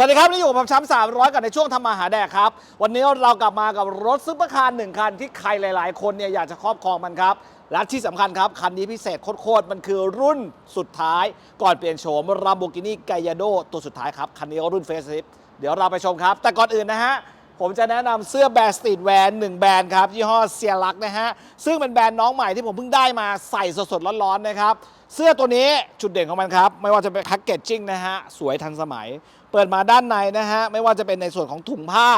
สวัสดีครับนี่อยู่กับผมช้ำสามร้อยกันในช่วงทำมาหาแดกครับ วันนี้เรากลับมากับรถซุปเปอร์คาร์หนึ่งคันที่ใครหลาย ๆ คนเนี่ยอยากจะครอบครองมันครับ และที่สำคัญครับ คันนี้พิเศษโคตรๆมันคือรุ่นสุดท้าย ก่อนเปลี่ยนโฉม Lamborghini Gallardo ตัวสุดท้ายครับ คันนี้ก็รุ่นเฟสลิฟเดี๋ยวเราไปชมครับ แต่ก่อนอื่นนะฮะผมจะแนะนำเสื้อแบรนด์สตรีทแวร์หนึ่งแบรนด์ครับยี่ห้อเซียรักนะฮะ ซึ่งเป็นแบรนด์น้องใหม่ที่ผมเพิ่งได้มาใส่สดๆร้อนๆนะครับ เสื้อตัวนี้จุดเด่นของมันครับ ไม่ว่าจะเป็นแพ็กเกจจิ้งนะฮะ สวยทันสมัย เปิดมาด้านในนะฮะ ไม่ว่าจะเป็นในส่วนของถุงผ้า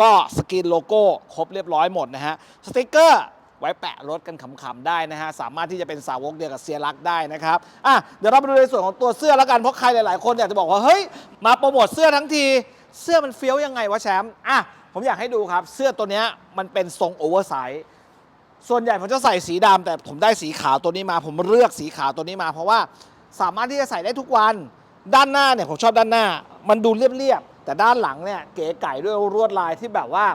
ก็สกรีนโลโก้ครบเรียบร้อยหมดนะฮะ สติกเกอร์ไว้แปะรถกันขำๆได้นะฮะ สามารถที่จะเป็นสาวกเดียวกับเซียรักได้นะครับอะเดี๋ยวเราไปดูในส่วนของตัวเสื้อแล้วกันเพราะใครหลายๆ คนอยากจะบอกว่า เฮ้ย มาโปรโมทเสื้อทั้งทีเสื้อมันเฟี้ยวยังไงวะแชมป์อะผมอยากให้ดูครับ เสื้อตัวเนี้ยมันเป็นทรงโอเวอร์ไซส์ส่วนใหญ่ผมจะใส่สีดำแต่ผมได้สีขาวตัวนี้มา ผมเลือกสีขาวตัวนี้มา เพราะว่าสามารถที่จะใส่ได้ทุกวันด้านหน้าเนี่ยผมชอบด้านหน้า มันดูเรียบๆแต่ด้านหลังเนี่ยเก๋ไก่ด้วยลวดลายที่แบบว่า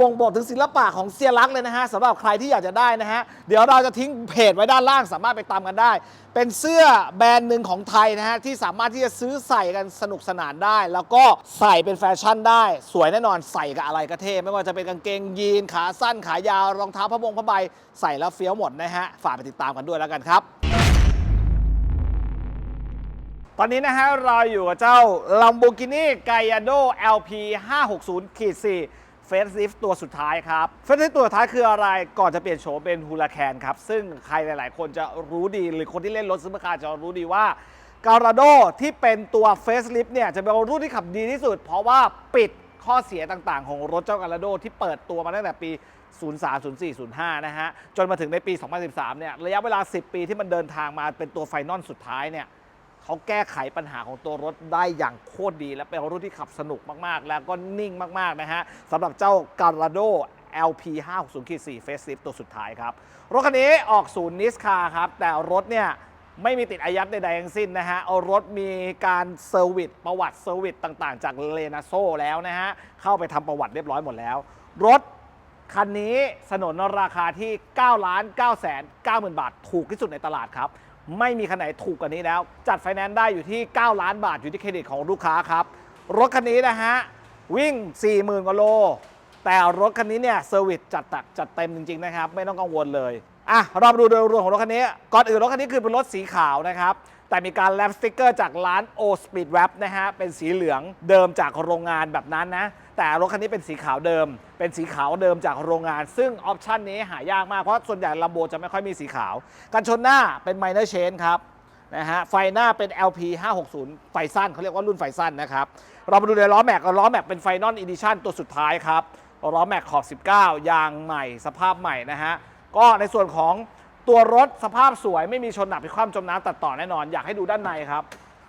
บ่งบอกถึงศิลปะของเซียรักเลยนะฮะสำหรับใครที่อยากจะได้นะฮะ เดี๋ยวเราจะทิ้งเพจไว้ด้านล่างสามารถไปตามกันได้ เป็นเสื้อแบรนด์หนึ่งของไทยนะฮะ ที่สามารถที่จะซื้อใส่กันสนุกสนานได้ แล้วก็ใส่เป็นแฟชั่นได้ สวยแน่นอนใส่กับอะไรก็เท่ไม่ว่าจะเป็นกางเกงยีนขาสั้นขายาวรองเท้าผ้าบงผ้าใบใส่แล้วเฟี้ยวหมดนะฮะฝากไปติดตามกันด้วยแล้วกันครับ ตอนนี้นะฮะเราอยู่กับเจ้า Lamborghini Gallardo LP 560ขีด4 Facelift ตัวสุดท้ายครับ Facelift ตัวสุดท้ายคืออะไรก่อนจะเปลี่ยนโฉมเป็น Huracan ครับ ซึ่งใครหลาย ๆ คนจะรู้ดีหรือคนที่เล่นรถซุปเปอร์คาร์จะรู้ดีว่า Gallardo ที่เป็นตัว Facelift เนี่ยจะเป็นรุ่นที่ขับดีที่สุด เพราะว่าปิดข้อเสียต่าง ๆ ของรถเจ้า Gallardo ที่เปิดตัวมาตั้งแต่ปี 03 04 05 นะฮะ จนมาถึงในปี 2013 เนี่ยระยะเวลา 10 ปีที่มันเดินทางมาเป็นตัวไฟนอลสุดท้ายเนี่ย เขาแก้ไขปัญหาของตัวรถได้อย่างโคตรดี และเป็นรุ่นที่ขับสนุกมากๆ แล้วก็นิ่งมากๆนะฮะสำหรับเจ้า Gallardo LP 560 4 Facelift ตัวสุดท้ายครับ รถคันนี้ออกศูนย์นิสคาครับ แต่รถเนี่ยไม่มีติดอายัดใดๆทั้งสิ้นนะฮะ เอารถมีการเซอร์วิสประวัติเซอร์วิสต่างๆ จากเลนาโซแล้วนะฮะ เข้าไปทำประวัติเรียบร้อยหมดแล้ว รถคันนี้สนนราคาที่9ล้าน9แสน9หมื่นบาท ถูกที่สุดในตลาดครับ ไม่มีคันไหนถูกกว่านี้แล้ว จัดไฟแนนซ์ได้อยู่ที่ 9 ล้านบาทอยู่ที่เครดิตของลูกค้าครับ รถคันนี้นะฮะ วิ่ง 40,000กว่าโล แต่รถคันนี้เนี่ยเซอร์วิสจัดตักจัดเต็มจริงๆนะครับ ไม่ต้องกังวลเลย อะเรามาดูโดยรวมของรถคันนี้ ก่อนอื่นรถคันนี้คือเป็นรถสีขาวนะครับ แต่มีการแรปสติกเกอร์จากร้าน O Speed Wrap นะฮะ เป็นสีเหลืองเดิมจากโรงงานแบบนั้นนะ แต่รถคันนี้เป็นสีขาวเดิม เป็นสีขาวเดิมจากโรงงาน ซึ่งออปชันนี้หายากมาก เพราะส่วนใหญ่ลัมโบจะไม่ค่อยมีสีขาว กันชนหน้าเป็น minor change ครับนะฮะ ไฟหน้าเป็น LP 560 ไฟสั้นเขาเรียกว่ารุ่นไฟสั้นนะครับ เรามาดูในล้อแม็กล้อแม็กเป็นไฟนอลอีดิชั่นตัวสุดท้ายครับล้อแม็กขอบ 19 ยางใหม่ สภาพใหม่นะฮะ ก็ในส่วนของ ตัวรถสภาพสวยไม่มีชนหนักไปคว่ำจมน้ำตัดต่อแน่นอน อยากให้ดูด้านในครับ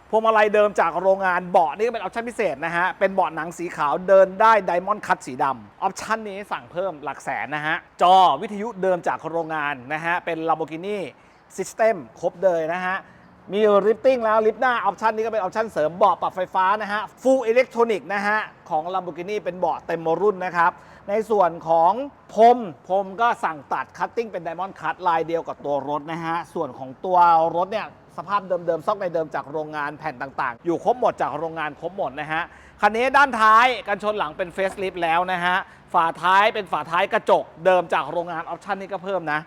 พวงมาลัยเดิมจากโรงงานเบาะนี่ก็เป็นออปชั่นพิเศษนะฮะ เป็นเบาะหนังสีขาวเดินได้ไดมอนด์คัตสีดำออปชั่นนี้สั่งเพิ่มหลักแสนนะฮะ จอวิทยุเดิมจากโรงงานนะฮะ เป็น Lamborghini System ครบเลยนะฮะ มีริฟติ้งแล้วลิฟต์หน้าออปชันนี้ก็เป็นออปชันเสริมเบาะปรับไฟฟ้านะฮะ Full Electronic นะฮะ ของ Lamborghini เป็นเบาะเต็มรุ่นนะครับ ในส่วนของพรมพรมก็สั่งตัดคัตติ้งเป็น Diamond Cut ลายเดียวกับตัวรถนะฮะ ส่วนของตัวรถเนี่ยสภาพเดิมๆซอกในเดิมจากโรงงานแผ่นต่างๆ อยู่ครบหมดจากโรงงานครบหมดนะฮะ คันนี้ด้านท้ายกันชนหลังเป็นเฟสลิฟแล้วนะฮะ ฝาท้ายเป็นฝาท้ายกระจกเดิมจากโรงงานออปชันนี้ก็เพิ่มนะ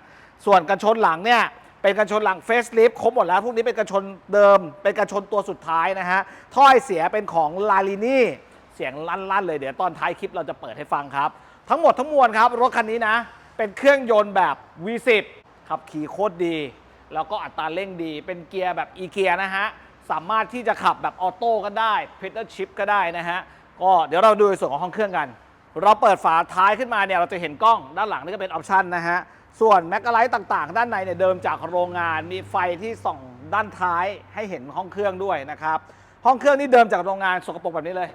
ส่วนกันชนหลังเนี่ยเป็นกันชนหลังเฟสลิฟครบหมดแล้วพวกนี้เป็นกันชนเดิม เป็นกันชนตัวสุดท้ายนะฮะถ้อยเสียเป็นของลาลินี่เสียงลั่นๆเลยเดี๋ยวตอนท้ายคลิปเราจะเปิดให้ฟังครับ ทั้งหมดทั้งมวลครับ รถคันนี้นะ เป็นเครื่องยนต์แบบ V10 ขับขี่โคตรดี แล้วก็อัตราเร่งดี เป็นเกียร์แบบอีเกียนะฮะ สามารถที่จะขับแบบออโต้ก็ได้เพด l ชิพก็ได้นะฮะ ก็เดี๋ยวเราดูในส่วนของห้องเครื่องกัน เราเปิดฝาท้ายขึ้นมาเนี่ยเราจะเห็นกล้องด้านหลังนี่ก็เป็นออปชันนะฮะ ส่วนแมกกาไลท์ต่างๆ ด้านในเนี่ยเดิมจากโรงงานมีไฟที่ส่องด้านท้ายให้เห็นห้องเครื่องด้วยนะครับ ห้องเครื่องนี่เดิมจากโรงงานสกปรกแบบนี้เลย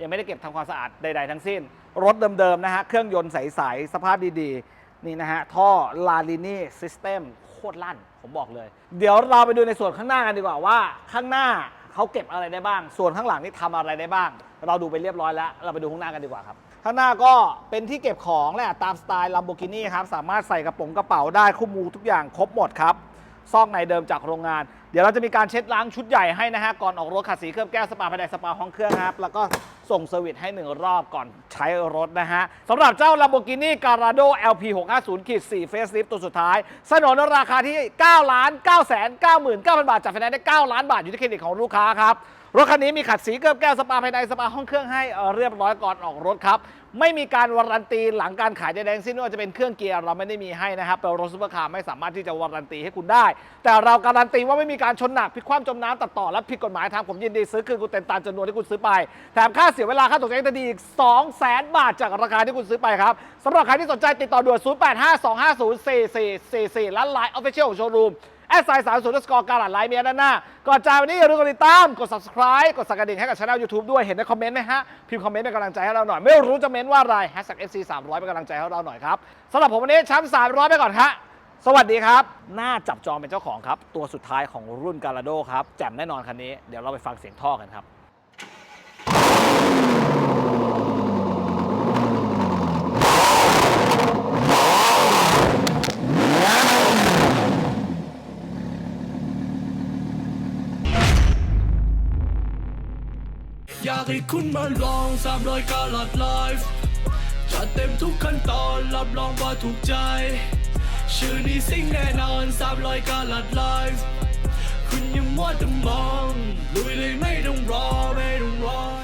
ยังไม่ได้เก็บทำความสะอาดใด ๆ ทั้งสิ้น รถเดิม ๆ นะฮะ เครื่องยนต์ใส ๆ สภาพดี ๆ นี่นะฮะ ท่อ l a l i n i System โคตรลั่น ผมบอกเลย เดี๋ยวเราไปดูในส่วนข้างหน้ากันดีกว่าว่า ข้างหน้าเขาเก็บอะไรได้บ้าง ส่วนข้างหลังนี่ทำอะไรได้บ้าง เราดูไปเรียบร้อยแล้ว เราไปดูข้างหน้ากันดีกว่าครับ ข้างหน้าก็เป็นที่เก็บของแหละตามสไตล์ Lamborghini ครับ สามารถใส่กระป๋องกระเป๋าได้คู่มูทุกอย่างครบหมดครับซอกในเดิมจากโรงงาน เดี๋ยวเราจะมีการเช็ดล้างชุดใหญ่ให้นะฮะ ก่อนออกรถขัดสีเคลือบแก้วสปาภายในสปาห้องเครื่องครับ แล้วก็ ส่งเซอร์วิสให้หนึ่งรอบก่อนใช้รถนะฮะสำหรับเจ้า Lamborghini Gallardo LP 650ขีด4 Facelift ตัวสุดท้าย สนนราคาที่9ล้าน9แสน99,000 บาทจากไฟแนนซ์ได้ 9 ล้านบาทอยู่ที่เครดิตของลูกค้าครับ รถคันนี้มีขัดสีเกลือบแก้วสปาภายในสปาห้องเครื่องให้เรียบร้อยก่อนออกรถครับ ไม่มีการวารันตีหลังการขายใดๆทั้งสิ้นว่าจะเป็นเครื่องเกียร์เราไม่ได้มีให้นะครับเป็นรถซุปเปอร์คาร์ไม่สามารถที่จะวารันตีให้คุณได้ แต่เราการันตีว่าไม่มีการชนหนักพลิกคว่ำจมน้ำตัดต่อและผิดกฎหมายทางผมยินดีซื้อคืนคุณเต็มตามจำนวนที่คุณซื้อไปแถมค่าเสียเวลาค่าตกแต่งดีอีก2 0 0 0 0 0 บาทจากราคาที่คุณซื้อไปครับสำหรับใครที่สนใจติดต่อด่วน0852504444และ Line Official Showroom แอดไซน์สามศูนย์สกอร์การหลาดไลน์เมียด้านหน้า ก่อนจากวันนี้อย่าลืมกดติดตาม กด subscribe กดสั่นกระดิ่งให้กับช่อง YouTube ด้วย เห็นในคอมเมนต์ไหมฮะ พิมพ์คอมเมนต์เป็นกำลังใจให้เราหน่อย ไม่รู้จะเม้นว่าอะไร hashtag FC 300เป็นกำลังใจให้เราหน่อยครับสำหรับผมวันนี้แชมป์300 ไปก่อนฮะ สวัสดีครับ น่าจับจองเป็นเจ้าของครับ ตัวสุดท้ายของรุ่นการาโดครับ แจ่มแน่นอนคันนี้ เดี๋ยวเราไปฟังเสียงท่อกันครับากให้คุณมาลองสามรอยกาลัดไลฟ์จัดเต็มทุกขั้นตอนรับรองว่าถูกใจ ชื่อนี้สิ่งแน่นอนสามรอยกาลัดไลฟ์คุณอยังมัวแต่มองลุยเลยไม่ต้องรอไม่ต้องรอ